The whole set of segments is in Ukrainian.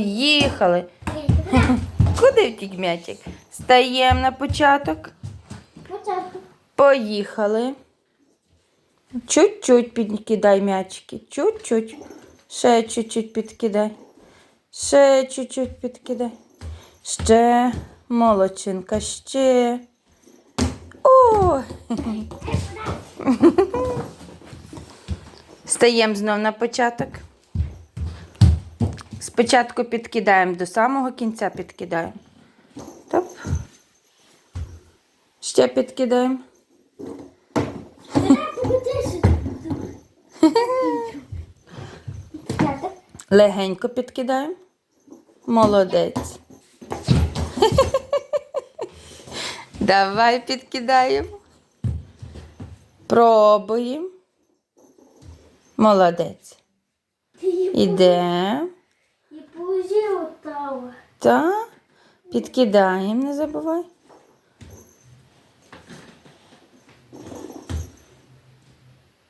Їхали. Куди втік м'ячик? Стаємо на початок. Поїхали. Чуть-чуть підкидай м'ячики. Чуть-чуть. Ще чуть-чуть підкидай. Ще чуть-чуть підкидай. Ще молодчинка, ще. О! Стаємо знов на початок. Спочатку підкидаємо до самого кінця підкидаємо. Топ. Ще підкидаємо. Легенько підкидаємо. Молодець. Давай підкидаємо. Пробуємо. Молодець. Іде. Та. Підкидаємо, не забувай.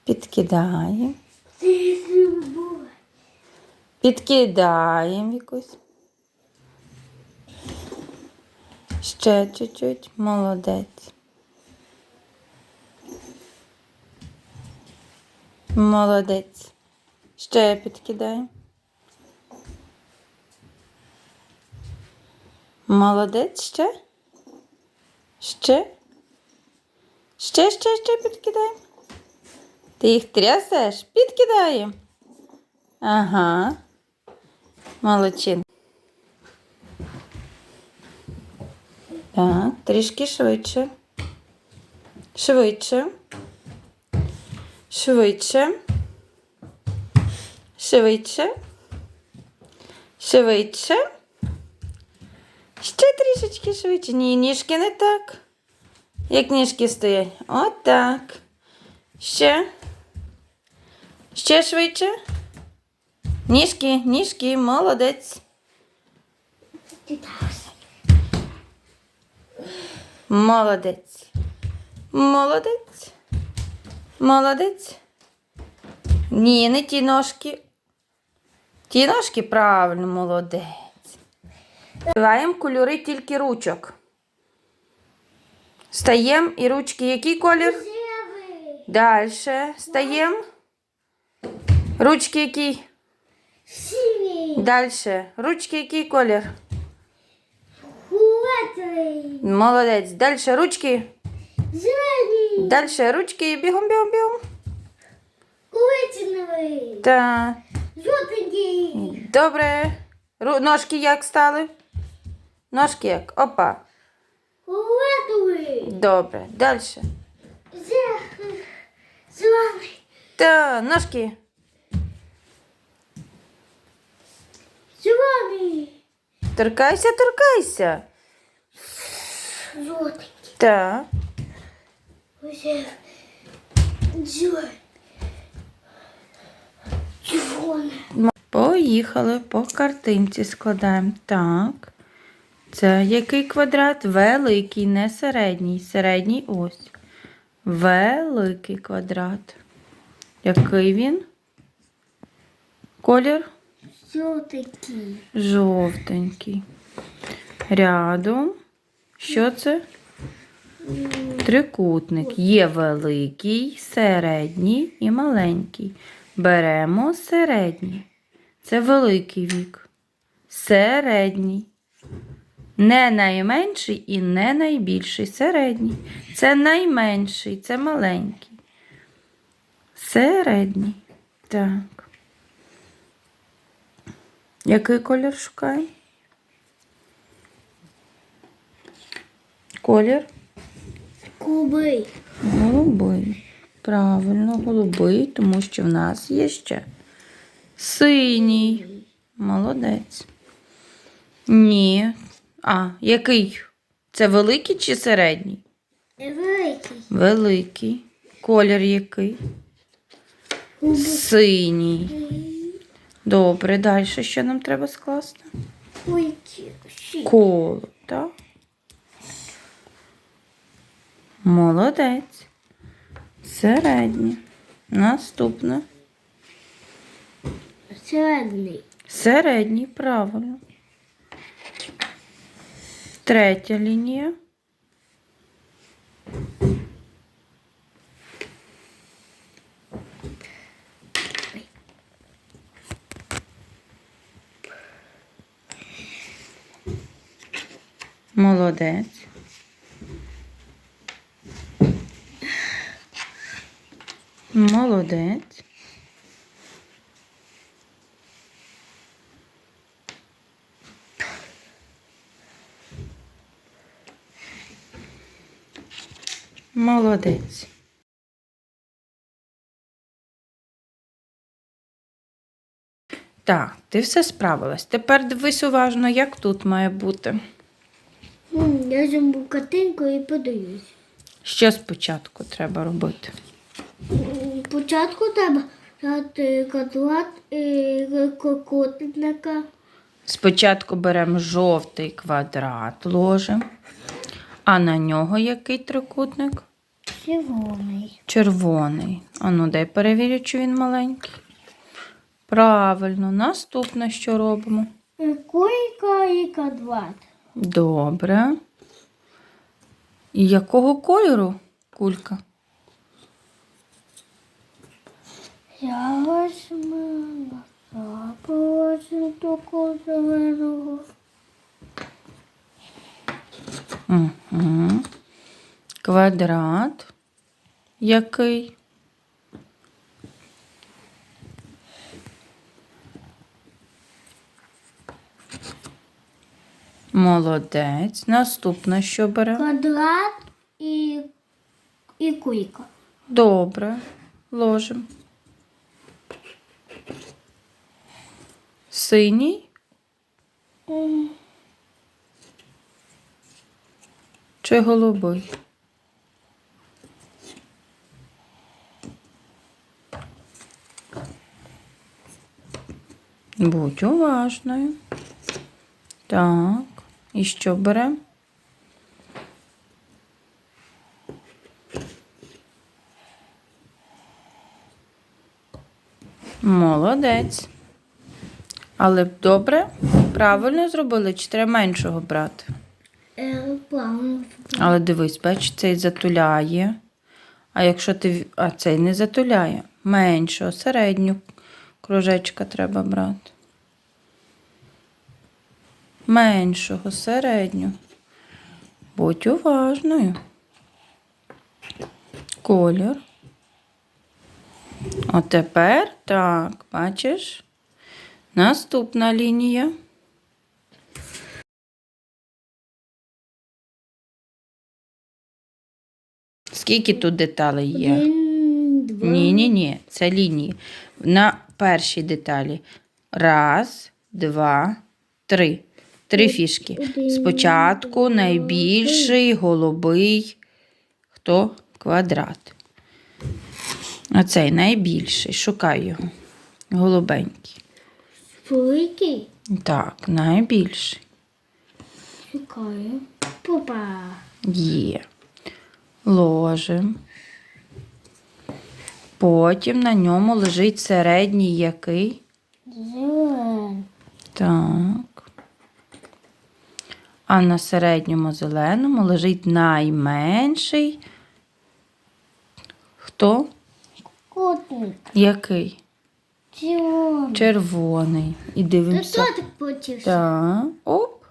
Підкидаємо. Підкидаємо якусь. Ще чуть-чуть. Молодець. Молодець. Ще підкидаємо. Молодець ще. Ще. Ще, ще, ще підкидаємо. Ти їх трясеш? Підкидаємо. Ага. Молодчин. Так, трішки швидше. Швидше. Швидше. Швидше. Швидше. Трішечки швидше. Ні, ніжки не так. Як ніжки стоять. Отак. Ще. Ще швидше. Ніжки, ніжки, молодець. Молодець. Молодець. Молодець. Ні, не ті ножки. Ті ножки правильно, молодець. Вбиваємо кольори тільки ручок. Стаємо і ручки який колір? Далі. Стаємо. Ручки який? Сивий. Далі. Ручки який колір? Гуветрий. Молодець. Далі ручки. Зелений. Далі ручки. Бігом, бігом, бігом. Коричневий. Так. Жовтенький. Добре. Ножки як стали? Ножки як? Опа. Гуветрий. Добре. Далі. Зелений. Та, ножки. Зелений. Торкайся, торкайся. Уже. Зелений. Поїхали по картинці складаємо. Так. Це який квадрат? Великий, не середній. Середній ось. Великий квадрат. Який він? Колір? Жовтенький. Жовтенький. Рядом. Що це? Трикутник. Є великий, середній і маленький. Беремо середній. Це великий вік. Середній. Не найменший і не найбільший. Середній. Це найменший, це маленький. Середній. Так. Який колір шукаємо? Колір? Кубий. Голубий. Правильно, голубий, тому що в нас є ще синій. Молодець. Ні. А, який? Це великий чи середній? Великий. Великий. Колір який? Синій. Добре, далі що нам треба скласти? Коло, так? Молодець. Середнє. Наступне. Середній. Середній, правильно. Третя лінія. Молодець. Молодець. Молодець. Так, ти все справилась. Тепер дивись уважно, як тут має бути. Я зробу картинку і подивлюсь. Що спочатку треба робити? Спочатку треба квадрат і кокотника. Спочатку беремо жовтий квадрат, ложимо. А на нього який трикутник? Червоний. Червоний. Ану, дай перевірю, чи він маленький. Правильно, наступне, що робимо? Кулька і квадрат. Добре. І якого кольору кулька? Я возьму на положу зеленого. Угу. Квадрат. Який? Молодець. Наступне, що бере? Квадрат і, і кулька. Добре. Ложимо. Синій чи голубий? Будь уважною. Так. І що беремо? Молодець. Але б добре, правильно зробили, чи треба меншого брати? е, Але дивись, бач, цей затуляє. А якщо ти. А цей не затуляє. Меншого, середню кружечка треба брати. Меншого, середню. Будь уважною. Колір. От тепер так, бачиш? Наступна лінія. Скільки тут деталей є? Ні, ні, ні, це лінії. На першій деталі. Раз, два, три. Три фішки. Спочатку найбільший голубий хто? Квадрат. Оцей найбільший. Шукай його. Голубенький. Великий. Так, найбільший. Шукаю. Попа. Є. Ложим. Потім на ньому лежить середній який. Зелений. Так. А на середньому зеленому лежить найменший. Хто? Котник. Який? Червоний. Червоний. І дивимося. ти? Так. Оп.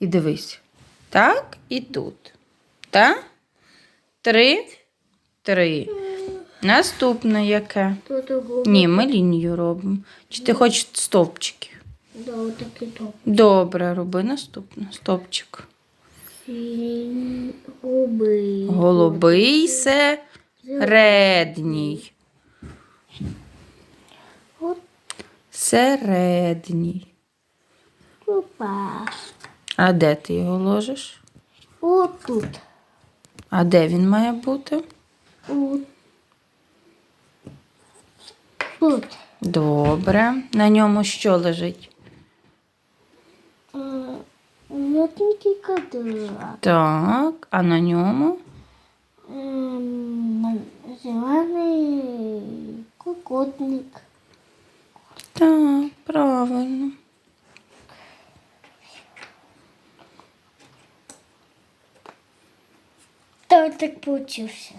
І дивись. Так, і тут. Так? Три. Три. Наступне яке? Ні, ми лінію робимо. Чи ти хочеш стовпчики? Да, отакий топ. Добре, роби наступне. Стовпчик. Синь, голубий. Голубий середній. Середній. попа. А де ти його ложиш? Отут. А де він має бути? Тут. Добре. На ньому що лежить? Жовтенький квадрат. Так, а на ньому? Ем, Зелений кокотник. Так, правильно. Тортик получився.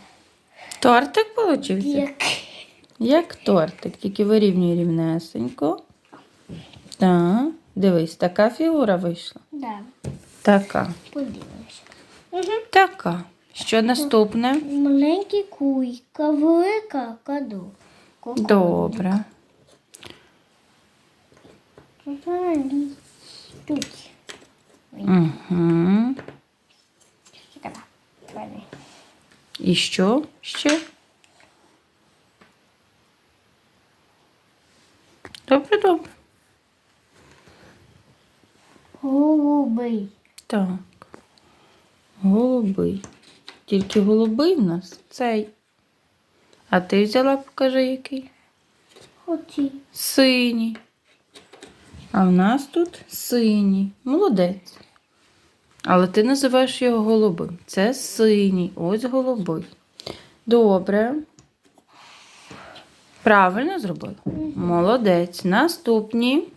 Тортик получився? Як? Як тортик, тільки вирівнюй рівнесенько. Так, дивись, така фігура вийшла. Да. Така. Подивимося. Угу. Така. Що наступне? Маленький куйка, велика каду. Добре. Тут. Угу. І що ще? Добре, добре. Голубий. Так. Голубий. Тільки голубий в нас цей. А ти взяла, покажи, який? Оці. Синій. А в нас тут синій. Молодець. Але ти називаєш його голубим. Це синій. Ось голубий. Добре. Правильно зробила? Молодець. Наступні.